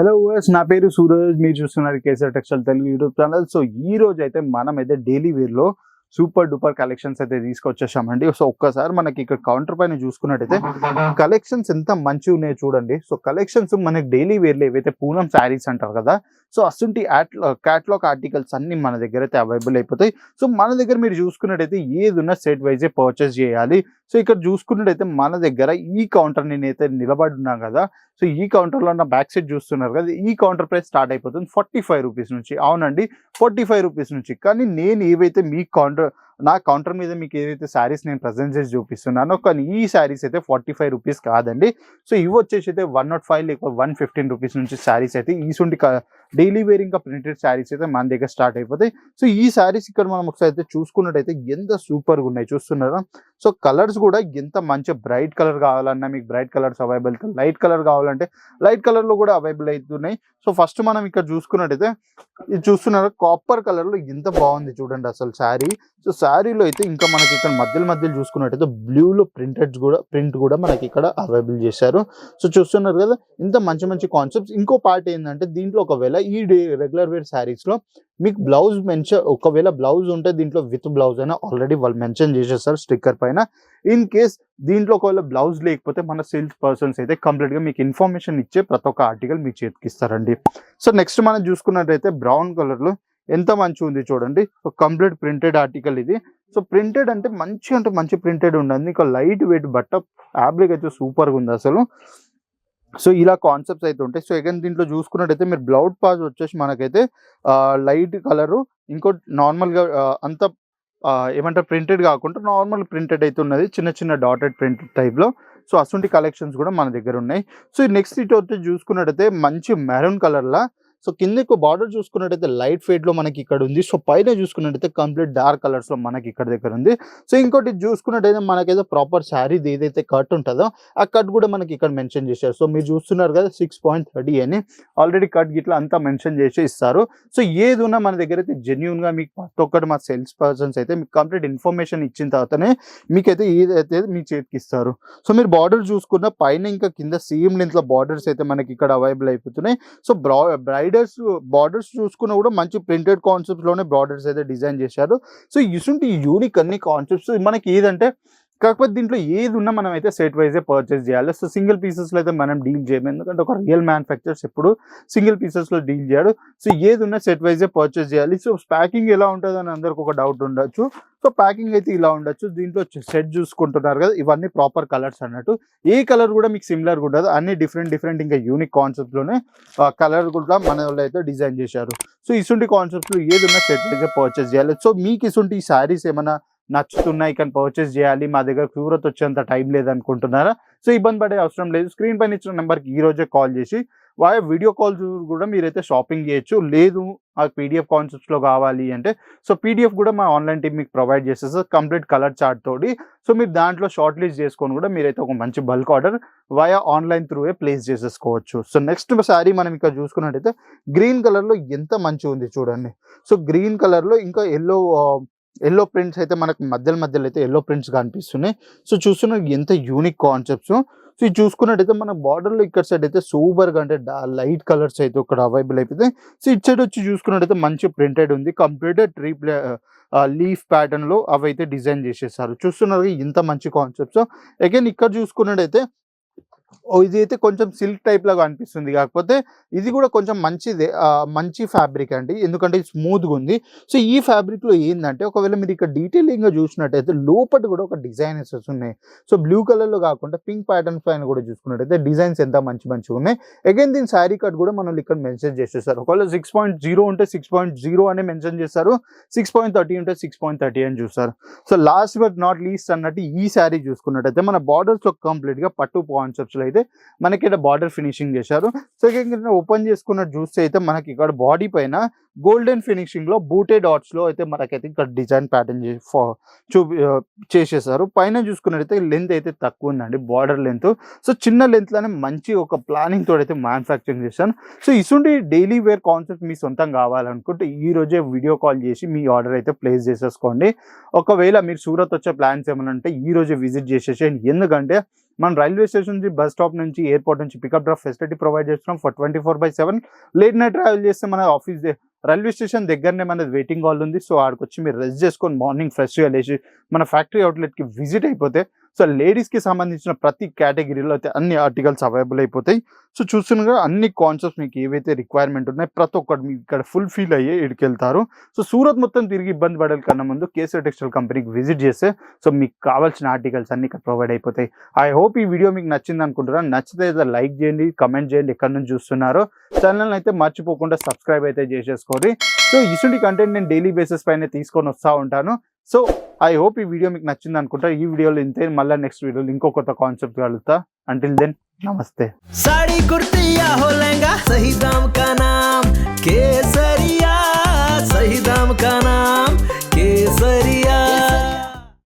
Hello verse నా పేరు సూరజ్. మీరు చూస్తున్నారు Kesar textile Telugu YouTube channel so ఈ రోజు అయితే మనం అయితే డైలీ వేర్లో సూపర్ డూపర్ కలెక్షన్స్ అయితే తీసుకొచ్చేసామండి. సో ఒక్కసారి మనకి ఇక్కడ కౌంటర్ పైన చూసుకున్నట్టయితే కలెక్షన్స్ ఎంత మంచిగా ఉన్నాయో చూడండి. సో కలెక్షన్స్ మనకి డైలీ వేర్లో ఏవైతే పూనం శారీస్ అంటారు కదా సో అసంటి క్యాట్లాగ్ ఆర్టికల్స్ అన్ని మన దగ్గర అయితే అవైలబుల్ అయిపోతాయి. సో మన దగ్గర మీరు చూసుకున్నట్టయితే ఏది ఉన్న సెట్ వైజే పర్చేస్ చేయాలి. సో ఇక్కడ చూసుకున్నట్టయితే మన దగ్గర ఈ కౌంటర్ నేనైతే నిలబడి ఉన్నాను కదా సో ఈ కౌంటర్లో నా బ్యాక్ సైడ్ చూస్తున్నారు కదా ఈ కౌంటర్ ప్రైస్ స్టార్ట్ అయిపోతుంది ఫార్టీ ఫైవ్ రూపీస్ నుంచి. అవునండి ఫార్టీ ఫైవ్ రూపీస్ నుంచి. కానీ నేను ఏవైతే మీ కౌంటర్ నా కౌంటర్ మీద మీకు ఏదైతే శారీస్ నేను ప్రజెంట్ చేసి చూపిస్తున్నానో కానీ ఈ శారీస్ అయితే ఫార్టీ ఫైవ్ రూపీస్ కాదండి. సో ఇవి వచ్చేసి అయితే వన్ నాట్ ఫైవ్ లేక వన్ ఫిఫ్టీన్ రూపీస్ నుంచి శారీస్ అయితే ఈసుంటి డైలీ వేర్ ఇంకా ప్రింటెడ్ శారీస్ అయితే మన దగ్గర స్టార్ట్ అయిపోతాయి. సో ఈ శారీస్ ఇక్కడ మనం ఒకసారి అయితే చూసుకున్నట్టయితే ఎంత సూపర్గా ఉన్నాయి చూస్తున్నారా? సో కలర్స్ కూడా ఎంత మంచి బ్రైట్ కలర్ కావాలన్నా మీకు bright colours available light colour కావాలంటే లైట్ కలర్లో కూడా అవైలబుల్ అవుతున్నాయి సో ఫస్ట్ మనం ఇక్కడ చూసుకున్నట్టయితే ఇది చూస్తున్నారా? కాపర్ కలర్లో ఎంత బాగుంది చూడండి అసలు శారీ. సో శారీలో అయితే ఇంకా మనకి ఇక్కడ మధ్యలో మధ్యలో చూసుకున్నట్టయితే బ్లూలో ప్రింటెడ్ కూడా ప్రింట్ కూడా మనకి ఇక్కడ అవైలబుల్ చేశారు. సో చూస్తున్నారు కదా ఇంత మంచి మంచి కాన్సెప్ట్స్ ఇంకో పార్ట్ ఏంటంటే దీంట్లో ఒకవేళ ఈ రెగ్యులర్ వేర్ శారీస్లో మీకు బ్లౌజ్ మెన్షన్ ఒకవేళ బ్లౌజ్ ఉంటే దీంట్లో విత్ బ్లౌజ్ అయినా ఆల్రెడీ వాళ్ళు మెన్షన్ చేసేస్తారు స్టిక్కర్ పైన. ఇన్ కేస్ దీంట్లో ఒకవేళ బ్లౌజ్ లేకపోతే మన సేల్స్ పర్సన్స్ అయితే కంప్లీట్గా మీకు ఇన్ఫర్మేషన్ ఇచ్చే ప్రతి ఒక్క ఆర్టికల్ మీకు చేతికి ఇస్తారండి. సో నెక్స్ట్ మనం చూసుకున్నట్టయితే బ్రౌన్ కలర్లో ఎంత మంచిగా ఉంది చూడండి. కంప్లీట్ ప్రింటెడ్ ఆర్టికల్ ఇది. సో ప్రింటెడ్ అంటే మంచి అంటే మంచి ప్రింటెడ్ ఉండదు ఇంకా లైట్ వెయిట్ బట్ట ఫ్యాబ్రిక్ అయితే సూపర్గా ఉంది అసలు. సో ఇలా కాన్సెప్ట్స్ అయితే ఉంటాయి. సో ఎగన్ దీంట్లో చూసుకున్నట్టయితే మీరు బ్లౌడ్ పాజ్ వచ్చేసి మనకైతే లైట్ కలరు ఇంకో నార్మల్గా అంత ఏమంటారు ప్రింటెడ్ కాకుండా నార్మల్ ప్రింటెడ్ అయితే ఉన్నది. చిన్న చిన్న డాటెడ్ ప్రింటెడ్ టైప్లో సో అసంటి కలెక్షన్స్ కూడా మన దగ్గర ఉన్నాయి. సో నెక్స్ట్ ఇటు వచ్చి చూసుకున్నట్టయితే మంచి మెరూన్ కలర్లా సో కిందకు బార్డర్ చూసుకున్నట్టయితే లైట్ ఫేడ్లో మనకి ఇక్కడ ఉంది. సో పైన చూసుకున్నట్టయితే కంప్లీట్ డార్క్ కలర్స్లో మనకి ఇక్కడ దగ్గర ఉంది. సో ఇంకోటి చూసుకున్నట్టయితే మనకైతే ప్రాపర్ శారీ ఏదైతే కట్ ఉంటుందో ఆ కట్ కూడా మనకి ఇక్కడ మెన్షన్ చేశారు. సో మీరు చూస్తున్నారు కదా సిక్స్ పాయింట్ థర్టీ అని. ఆల్రెడీ కట్ గిట్లా అంతా మెన్షన్ చేసి ఇస్తారు. సో ఏది ఉన్నా మన దగ్గర అయితే జెన్యున్గా మీకు ప్రతి ఒక్కటి మా సేల్స్ పర్సన్స్ అయితే మీకు కంప్లీట్ ఇన్ఫర్మేషన్ ఇచ్చిన తర్వాతనే మీకైతే ఏదైతే మీ చేతికి ఇస్తారు. సో మీరు బార్డర్ చూసుకున్న పైన ఇంకా కింద సేమ్ లెంత్లో బార్డర్స్ అయితే మనకి ఇక్కడ అవైలబుల్ అయిపోతున్నాయి. సో బ్రా బ్రైడర్స్ బార్డర్స్ చూసుకున్న కూడా మంచి ప్రింటెడ్ కాన్సెప్ట్స్లోనే బార్డర్స్ అయితే డిజైన్ చేశారు. సో ఇసుంటి యూనిక్ అన్ని కాన్సెప్ట్స్ మనకి ఏదంటే కాకపోతే దీంట్లో ఏది ఉన్నా మనం అయితే సెట్ వైజే పర్చేస్ చేయాలి. సో సింగిల్ పీసెస్లో అయితే మనం డీల్ చేయము. ఎందుకంటే ఒక రియల్ మ్యానుఫ్యాక్చర్స్ ఎప్పుడు సింగిల్ పీసెస్లో డీల్ చేయడు. సో ఏది ఉన్నా సెట్ వైజే పర్చేస్ చేయాలి. సో ప్యాకింగ్ ఎలా ఉంటుంది అని అందరికి ఒక డౌట్ ఉండొచ్చు. సో ప్యాకింగ్ అయితే ఇలా ఉండొచ్చు. దీంట్లో సెట్ చూసుకుంటున్నారు కదా ఇవన్నీ ప్రాపర్ కలర్స్ అన్నట్టు. ఏ కలర్ కూడా మీకు సిమిలర్గా ఉండదు. అన్ని డిఫరెంట్ డిఫరెంట్ ఇంకా యూనిక్ కాన్సెప్ట్లోనే కలర్ కూడా మన వాళ్ళు అయితే డిజైన్ చేశారు. సో ఇసుంటి కాన్సెప్ట్లో ఏది సెట్ అయితే పర్చేస్ చేయాలి. సో మీకు ఇసుంటి ఈ శారీస్ ఏమైనా నచ్చుతున్నాయి కానీ పర్చేస్ చేయాలి మా దగ్గర క్యూరత్ వచ్చేంత టైం లేదనుకుంటున్నారా? సో ఇబ్బంది పడే అవసరం లేదు. స్క్రీన్ పైన ఇచ్చిన నెంబర్కి ఈ రోజే కాల్ చేసి వాయా వీడియో కాల్స్ కూడా మీరైతే షాపింగ్ చేయొచ్చు. లేదు ఆ పీడిఎఫ్ కాన్సెప్ట్స్లో కావాలి అంటే సో పీడిఎఫ్ కూడా మా ఆన్లైన్ టీమ్ మీకు ప్రొవైడ్ చేసేస్తారు కంప్లీట్ కలర్ చార్ట్ తోటి సో మీరు దాంట్లో షార్ట్ లిస్ట్ చేసుకొని కూడా మీరైతే ఒక మంచి bulk order via online through way place చేసేసుకోవచ్చు. సో నెక్స్ట్ శారీ మనం ఇక్కడ చూసుకున్నట్టయితే గ్రీన్ కలర్లో ఎంత మంచిగా ఉంది చూడండి సో గ్రీన్ కలర్లో ఇంకా ఎల్లో ఎల్లో ప్రింట్స్ అయితే మనకు మధ్యలో మధ్యలో అయితే ఎల్లో ప్రింట్స్ కనిపిస్తున్నాయి. సో చూస్తున్న ఎంత యూనిక్ కాన్సెప్ట్స్ సో ఇది చూసుకున్నట్టయితే మన బార్డర్లో ఇక్కడ సైడ్ అయితే సూపర్గా అంటే లైట్ కలర్స్ అయితే ఇక్కడ అవైలబుల్ అయిపోతాయి. సో ఇటు సైడ్ వచ్చి చూసుకున్నట్టయితే మంచి ప్రింటెడ్ ఉంది. కంప్లీట్ ట్రీ ప్లే లీఫ్ ప్యాటర్న్లో అవి అయితే డిజైన్ చేసేసారు. చూస్తున్నారు ఇంత మంచి కాన్సెప్ట్స్ అగైన్ ఇక్కడ చూసుకున్నట్టయితే ఇది అయితే కొంచెం సిల్క్ టైప్ లాగా అనిపిస్తుంది. కాకపోతే ఇది కూడా కొంచెం మంచిదే మంచి ఫ్యాబ్రిక్ అండి. ఎందుకంటే స్మూత్గా ఉంది. సో ఈ ఫ్యాబ్రిక్లో ఏంటంటే ఒకవేళ మీరు ఇక్కడ డీటెయిలింగ్గా చూసినట్టయితే లోపల కూడా ఒక డిజైనర్స్ ఉన్నాయి. సో బ్లూ కలర్లో కాకుండా పింక్ ప్యాటర్న్స్ పైన కూడా చూసుకున్నట్టయితే డిజైన్స్ ఎంత మంచి మంచిగా ఉన్నాయి. అగైన్ దీని శారీ కట్ కూడా మనం ఇక్కడ మెన్షన్ చేసేస్తారు ఒకవేళ సిక్స్ పాయింట్ జీరో ఉంటే సిక్స్ పాయింట్ జీరో అని మెన్షన్ చేస్తారు. సిక్స్ పాయింట్ థర్టీ ఉంటే సిక్స్ పాయింట్ థర్టీ అని చూస్తారు. So last but not least అన్నట్టు ఈ శారీ చూసుకున్నట్టయితే మన బార్డర్స్ కంప్లీట్గా పట్టు కాన్సెప్ట్స్ లో అయితే మనకి ఇక్కడ బార్డర్ ఫినిషింగ్ చేశారు. సో ఇక్కడ ఓపెన్ చేసుకున్నట్టు చూస్తే అయితే మనకి ఇక్కడ బాడీ పైన గోల్డెన్ ఫినిషింగ్లో బూటే డాట్స్లో అయితే మనకైతే ఇక్కడ డిజైన్ ప్యాటర్న్ చూపి చేసేసారు. పైన చూసుకున్నట్టయితే లెంత్ అయితే తక్కువ ఉందండి బార్డర్ లెంత్ సో చిన్న లెంత్లోనే మంచి ఒక ప్లానింగ్ తోటి అయితే మ్యానుఫ్యాక్చరింగ్ చేశాను. సో ఇసుంటి డైలీ వేర్ కాన్సెప్ట్ మీ సొంతం కావాలనుకుంటే ఈ రోజే వీడియో కాల్ చేసి మీ ఆర్డర్ అయితే ప్లేస్ చేసేసుకోండి. ఒకవేళ మీరు సూరత్ వచ్చే ప్లాన్స్ ఏమైనా ఉంటే ఈ రోజే విజిట్ చేసేసేయండి. ఎందుకంటే మనం రైల్వే స్టేషన్ నుంచి బస్ స్టాప్ నుంచి ఎయిర్పోర్ట్ నుంచి పికప్ డ్రాప్ ఫెసిలిటీ ప్రొవైడ్ చేస్తున్నాం for twenty four by seven. Late night travel చేస్తే మన ఆఫీస్ రైల్వే స్టేషన్ దగ్గరనే మన వెయిటింగ్ హాల్ ఉంది. సో ఆడికి వచ్చి మీరు రెస్ట్ చేసుకొని మార్నింగ్ ఫ్రెష్గా లేచి మన ఫ్యాక్టరీ అవుట్లెట్కి విజిట్ అయిపోతే సో లేడీస్కి సంబంధించిన ప్రతి కేటగిరీలో అయితే అన్ని ఆర్టికల్స్ అవైలబుల్ అయిపోతాయి. సో చూస్తుండగా అన్ని కాన్సెప్ట్స్ మీకు ఏవైతే రిక్వైర్మెంట్ ఉన్నాయో ప్రతి ఒక్కటి మీకు ఇక్కడ ఫుల్ ఫీల్ అయ్యే ఇక్కడికి వెళ్తారు సో సూరత్ మొత్తం తిరిగి ఇబ్బంది పడాలి కన్నా ముందు కేసీఆర్ టెక్స్టైల్ కంపెనీకి విజిట్ చేస్తే సో మీకు కావాల్సిన ఆర్టికల్స్ అన్ని ఇక్కడ ప్రొవైడ్ అయిపోతాయి. ఐ హోప్ ఈ వీడియో మీకు నచ్చింది అనుకుంటున్నాను. నచ్చితే లైక్ చేయండి కమెంట్ చేయండి ఎక్కడి నుంచి చూస్తున్నారో. ఛానల్ అయితే మర్చిపోకుండా సబ్స్క్రైబ్ అయితే చేసేసుకోండి. సో ఇటువంటి కంటెంట్ నేను డైలీ బేసిస్ పైన తీసుకొని వస్తూ ఉంటాను. సో ఐ హోప్ ఈ వీడియో మీకు నచ్చింది అనుకుంటా. ఈ వీడియోలో ఇంతే మళ్ళీ నెక్స్ట్ వీడియోలో ఇంకో కొత్త కాన్సెప్ట్ కలుగుతా అంటిల్ దెన్ నమస్తే. సాడీ కుర్తియా హో కా కేసరియా